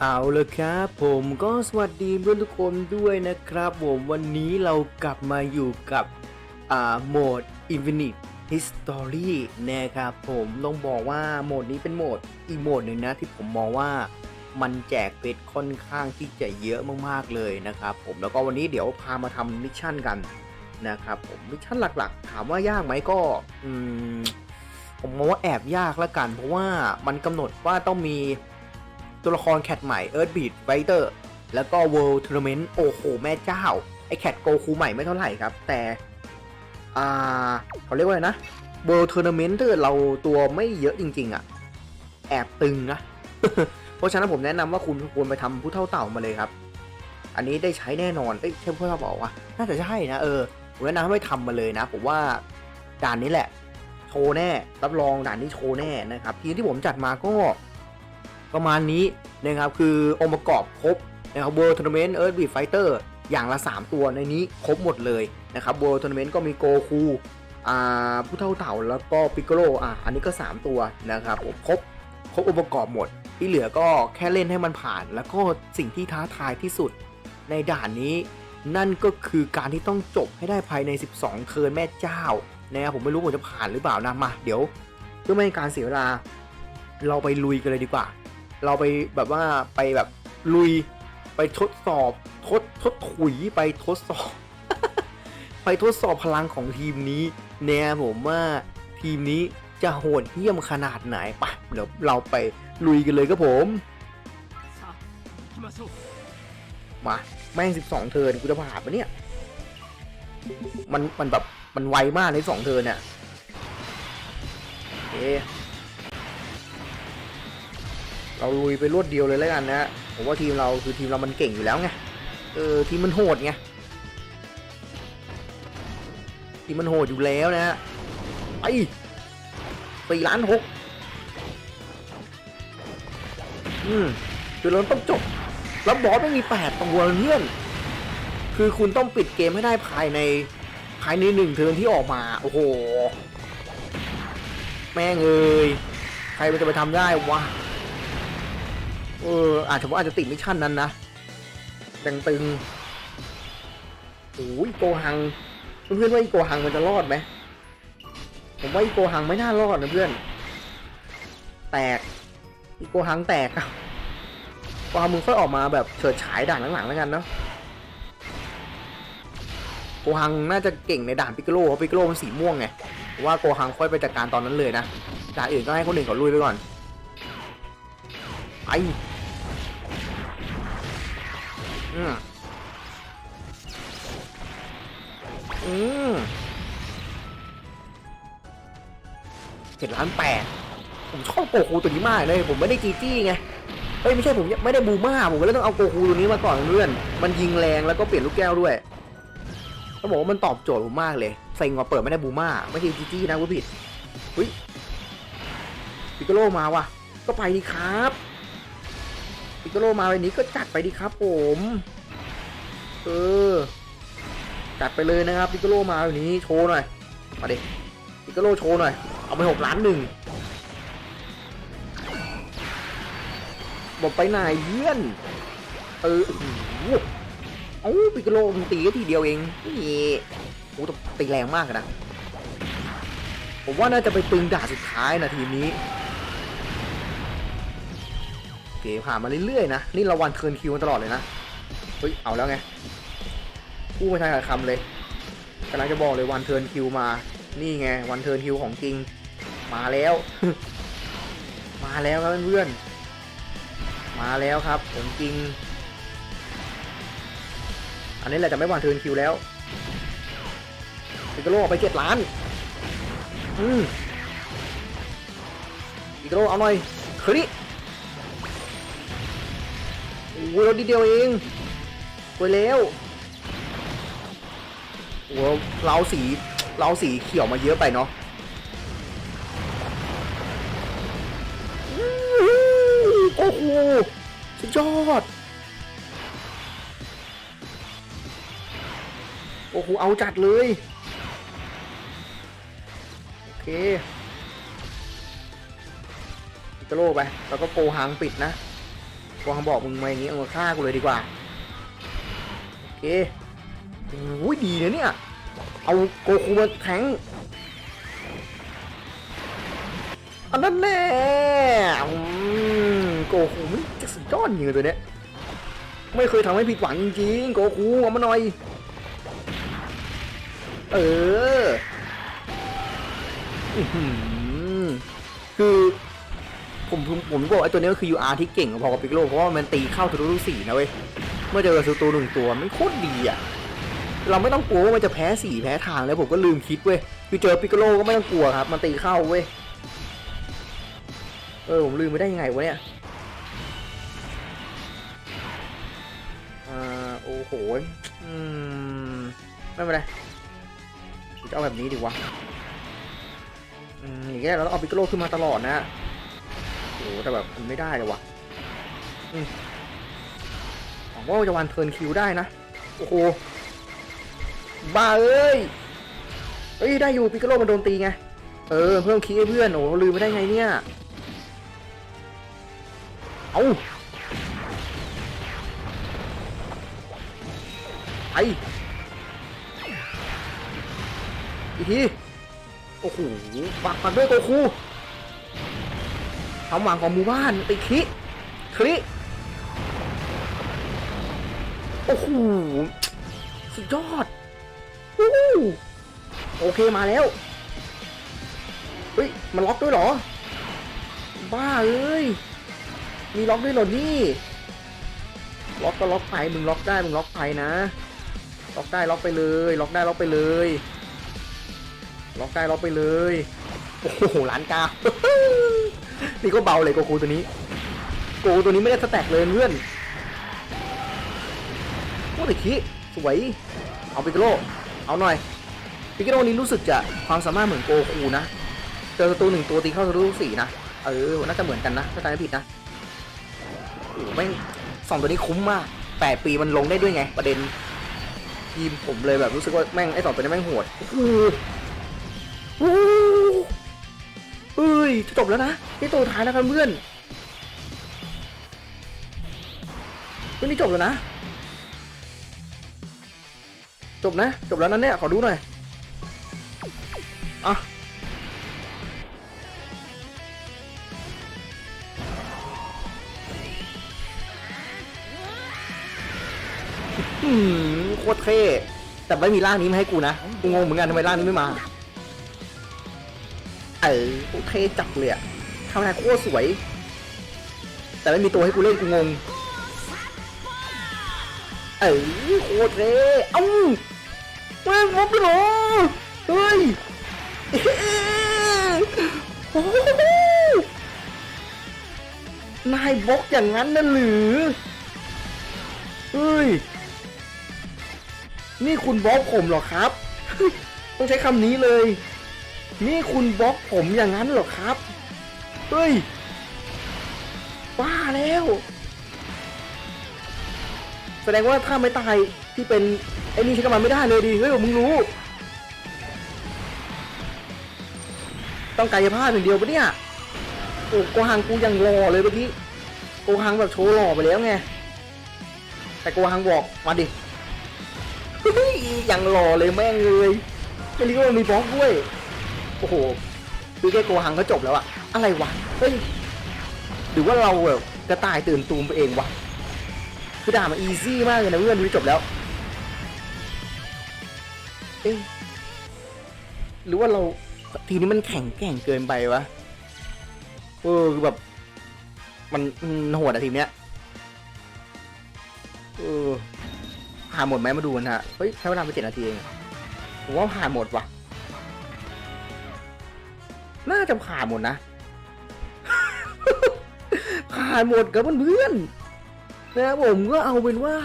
เอาลยครับผมก็สวัสดีเพื่อนทุกคนด้วยนะครับผมวันนี้เรากลับมาอยู่กับอ่าโหมด Infinite History นะครับผมต้องบอกว่าโหมดนี้เป็นโหมดอีกโหมดหนึ่งนะที่ผมมองว่ามันแจกเพชรค่อนข้างที่จะเยอะมากๆเลยนะครับผมแล้วก็วันนี้เดี๋ยวพามาทำมิชชั่นกันนะครับผมมิชชั่นหลักๆ ถามว่ายากไหมก็อืมผมมองว่าแอบยากละกัน เพราะว่ามันกำหนดว่าต้องมี ตัวละครแคทใหม่ Earthbeat Fighter แล้วก็ World Tournament โอ้โห แม่เจ้า ไอแคทโกคูใหม่ไม่เท่าไหร่ครับ แต่ อ่าเขาเรียกว่าอะไรนะ World Tournament ถ้าเกิดเราตัวไม่เยอะจริง ๆอะ แอบตึงนะ เพราะฉะนั้นผมแนะนำว่าคุณควรไปทำผู้เท่าเต่ามาเลยครับ อันนี้ได้ใช้แน่นอนเอ้ยใช่ผู้เท่าบอกว่า น่าจะใช่นะ เออผมแนะนำให้ทำมาเลยนะ ผมว่าด่านนี้แหละ โชว์แน่ รับรองด่านนี้โชว์แน่นะครับ ทีมที่ผมจัดมาก็ ประมาณนี้นะครับคือองค์ประกอบครบนะครับ World Tournament Earth Beat Fighter อย่างละ 3 ตัวในนี้ครบหมดเลยนะครับ World Tournament ก็มีโกคูอ่าผู้เท่าเต่าแล้วก็ปิกโ o อะอันนี้ก็ 3 ตัวนะครับครบครบองค์ประกอบหมด ที่เหลือก็แค่เล่นให้มันผ่าน แล้วก็สิ่งที่ท้าทายที่สุดในด่านนี้ นั่นก็คือการที่ต้องจบให้ได้ภายใน 12 เทิร์นแม่เจ้านะครับผมไม่รู้ผมจะผ่านหรือเปล่านะมาเดี๋ยวเพื่อไม่ให้การเสียเวลาเราไปลุยกันเลยดีกว่า เราไปแบบว่าไปแบบลุยไปทดสอบทดทดถุยไปทดสอบ ไปทดสอบพลังของทีมนี้เนี่ผมว่าทีมนี้จะโหดเยี่ยมขนาดไหนปะเดี๋ยวเราไปลุยกันเลยครับผม มาแม่งสิบสองเทินกูจะผ่านปะเนี่ย มันมันแบบมันไวมากในสองเทินเนี่ยโอเค เราลุยไปรวดเดียวเลยแล้วกันนะผมว่าทีมเราคือทีมเรามันเก่งอยู่แล้วไงเออทีมมันโหดไงทีมมันโหดอยู่แล้วนะฮะไปสี่ล้านหกอืมคือเราต้องจบ แล้วบอสไม่มีแปดตัวเพื่อน คือคุณต้องปิดเกมให้ได้ภายในภายในหนึ่งเทิร์นที่ออกมา โอ้โห แม่งเอ้ย ใครมันจะไปทำได้วะ เอออาจจะว่าอาจจะติดมิชชั่นนั้นนะตึงตึงโอ้ยโกหัง เพื่อนๆว่าอีโกหังมันจะรอดไหมผมว่าอีโกหังไม่น่ารอดนะเพื่อน แตกอีโกหังแตกอะพอมึงค่อยออกมาแบบเฉิดฉายด่านหลังๆแล้วกันเนาะโกฮังน่าจะเก่งในด่านปิกโลเพราะปิกโลมันสีม่วงไงว่าโกฮังค่อยไปจัดการตอนนั้นเลยนะด่านอื่นก็ให้คนอื่นเขาลุยไปก่อนไป อืมอืมเจ็ดล้านแปดผมชอบโกคูตัวนี้มากเลย ผมไม่ได้จีจี้ไงเฮ้ยไม่ใช่ผมไม่ได้บูม่าผมก็เลยต้องเอาโกคูตัวนี้มาก่อนเพื่อน มันยิงแรงแล้วก็เปลี่ยนลูกแก้วด้วยต้องบอกว่ามันตอบโจทย์ผมมากเลยเซ็งว่าเปิดไม่ได้บูม่าไม่ใช่จีจี้นะกูผิดเฮ้ยปิโกโลมาว่ะ ก็ไปดีครับ ปิกโกโลมาวันนี้ก็จัดไปดีครับผม เออ จัดไปเลยนะครับปิกโกโลมาวันนี้โชว์หน่อย มาดิปิกโกโลโชว์หน่อย เอาไปหกล้านหนึ่งบอกไปไหนเยี่ยนเออโอ้โอ้ปิกโลมตีก็ทีเดียวเองนี่โอ้ตีแรงมากนะ ผมว่าน่าจะไปตึงด่าสุดท้ายนะทีมนี้ โอเคผ่านมาเรื่อยๆนะ นี่เราวันเทิร์นคิวมาตลอดเลยนะ เฮ้ย เอาแล้วไงพูดไม่ทันคำเลยกำลังจะบอกเลยวันเทิร์นคิวมา นี่ไง วันเทิร์นคิวของจริง มาแล้ว มาแล้วครับเพื่อนมาแล้วครับผมจริง อันนี้แหละจะไม่วางเทิร์นคิวแล้วปิกโลเอาไปเจ็ดล้าน อืมปิกโลเอาหน่อยคริ โอ้ยรถดีเดียวเองไปแล้วโอ้เราสีเราสีเขียวมาเยอะไปเนาะโอ้โหสุดยอด โอ้โห เอาจัดเลย โอเคปิกาโลไป แล้วก็โกหางปิดนะ วางบอกมึงมาอย่างงี้เอามาฆ่ากูเลยดีกว่าโอเคโอ้ยดีนะเนี่ยเอาโกคูมาแทงอันนั้นแน่โกคูมันจะสุดยอดจริงเลยตัวเนี้ยไม่เคยทำให้ผิดหวังจริงๆโกคูเอามาหน่อย เออคือ ผมผมผมบอกไอ้ตัวนี้ก็คือ UR ที่เก่งพอกับปิกโลเพราะว่ามันตีเข้าทะลุลูกสี่นะเว้ย เมื่อเจอกับซูตูหนึ่งตัวมันโคตรดีอะ เราไม่ต้องกลัวว่ามันจะแพ้สีแพ้ทางแล้วผมก็ลืมคิดเว้ย คือเจอปิกโลก็ไม่ต้องกลัวครับ มันตีเข้าเว้ย เออผมลืมไม่ได้ยังไงวะเนี่ยอ่าโอ้โห อืม ไม่เป็นไรจะเอาแบบนี้ดีวะ อืมอย่างเงี้ยเราต้องเอาปิกโลขึ้นมาตลอดนะ โอ้โหแต่แบบมันไม่ได้เลยวะหวังว่าจะวันเทิร์นคิวได้นะ โอ้โห บ้าเอ้ย เอ้ย ได้อยู่ปิกโลมันโดนตีไง เออ เพิ่มคีให้เพื่อน โอ้ลืมไม่ได้ไงเนี่ย เอาไปอีกที โอ้โหปักปักด้วยโกคู ความหวังของหมู่บ้านติคลิคลิโอ้โหสุดยอดโอเคมาแล้ว เฮ้ย มันล็อกด้วยเหรอ บ้าเอ้ย มีล็อกด้วยเหรอนี่ ล็อกก็ล็อกไป มึงล็อกได้ มึงล็อกไปนะ ล็อกได้ล็อกไปเลย ล็อกได้ล็อกไปเลย ล็อกได้ล็อกไปเลย โอ้โหล้านกา นี่ก็เบาเลยโกคูตัวนี้โกคูตัวนี้ไม่ได้สแต็กเลยเพื่อนโอ้ยคิสวย เอาปิกโลเอาหน่อยปิกโลนี้รู้สึกจะความสามารถเหมือนโกคูนะ เจอศัตรูหนึ่งตัวตีเข้าศัตรูสี่นะ เออ น่าจะเหมือนกันนะ ถ้าจำไม่ผิดนะโอ้โหแม่สองตัวนี้คุ้มมากแปดปีมันลงได้ด้วยไง ประเด็นทีมผมเลยแบบรู้สึกว่าแม่งไอ้สองตัวนี้แม่งโหดโอ้ เอ้ยจะจบแล้วนะนี่ตัวท้ายแล้วครับเพื่อนเฮ้ยนี่จบแล้วนะ จบนะ จบแล้วนั่นเนี่ยขอดูหน่อยอะโคตรเท่แต่ไม่มีร่างนี้มาให้กูนะ กูงงเหมือนกันทำไมร่างนี้ไม่มา เออโอเคจับเลยอะทำงานโคตรสวย แต่ไม่มีตัวให้กูเล่นกูงง เออโคตรเท่เอ้าแม่งมบไปเหรอเฮ้ยโอ้โหนายบล็อกอย่างนั้นน่ะหรือเฮ้ย นี่คุณบล็อกผมเหรอครับ ต้องใช้คำนี้เลย นี่คุณบล็อกผมอย่างนั้นเหรอครับ เฮ้ยบ้าแล้ว แสดงว่าถ้าไม่ตายที่เป็นไอ้นี่ใช้กำลังไม่ได้เลยดิเฮ้ยมึงรู้ ต้องกายภาพอย่างเดียวปะเนี่ยโอ้โกหังกูยังรอเลยเมื่อกี้โกหังแบบโชว์หล่อไปแล้วไงแต่โกหังบอกมาดิเฮ้ยยังหล่อเลยแม่งเลยไม่รู้ว่ามีบล็อกด้วย โอ้โหคือแค่โกหังก็จบแล้วอะอะไรวะเฮ้ยหรือว่าเราแบบกระต่ายตื่นตูมไปเองวะคือด่ามันอีซี่มากเลยนะเพื่อนดูจบแล้วเอ๊ะหรือว่าเราทีนี้มันแข็งแกร่งเกินไปวะเออคือแบบ มันมันโหดอะทีมเนี้ยเออผ่านหมดไหมมาดูกันฮะเฮ้ยใช้เวลาไปเจ็ดนาทีเองผมว่าผ่านหมดว่ะ น่าจะผ่านหมดนะ ผ่านหมดกับเพื่อนๆนะผมก็เอาเป็นว่า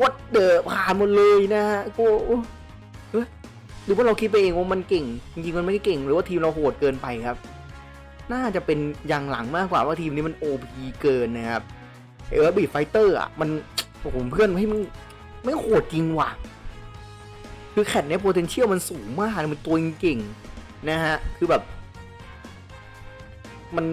วัดเดอผ่านหมดเลยนะฮะโอ้เฮ้ยหรือว่าเราคิดไปเองว่ามันเก่ง จริงๆมันไม่ได้เก่ง หรือว่าทีมเราโหดเกินไปครับ น่าจะเป็นอย่างหลังมากกว่าว่าทีมนี้มันโอพีเกินนะครับเออบีไฟเตอร์อะมันโอ้โหเพื่อนให้มึงไม่โหดจริงว่ะ คือแคทเนี่ย potential มันสูงมาก มันตัวเก่ง นะฮะ คือแบบ มัน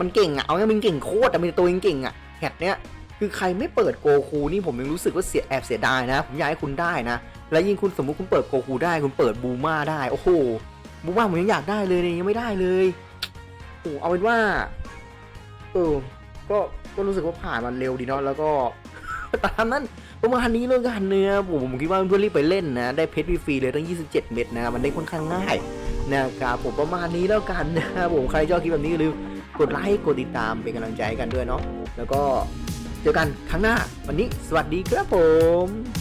มันเก่งอะเอาง่ายมันเก่งโคตรแต่มันตัวเก่งอะแพทเนี้ยคือใครไม่เปิดโกคูนี่ผมยังรู้สึกว่าเสียแอบเสียดายนะ ผมอยากให้คุณได้นะ และยิ่งคุณสมมุติคุณเปิดโกคูได้ คุณเปิดบูมาได้โอ้โหบูมาผมยังอยากได้เลยเนี่ยยังไม่ได้เลยโอ้เอาเป็นว่าเออก็ก็รู้สึกว่าผ่านมันเร็วดีเนาะแล้วก็ตามนั้นประมาณนี้เลยกันเนื้อผมผมคิดว่าเพื่อนรีบไปเล่นนะ ได้เพชรฟรีเลยตั้ง 27 เม็ดนะ มันได้ค่อนข้างง่าย นะครับผมประมาณนี้แล้วกันนะครับผมใครชอบคลิปแบบนี้อย่าลืมกดไลค์กดติดตามเป็นกำลังใจให้กันด้วยเนาะแล้วก็เจอกันครั้งหน้าวันนี้สวัสดีครับผม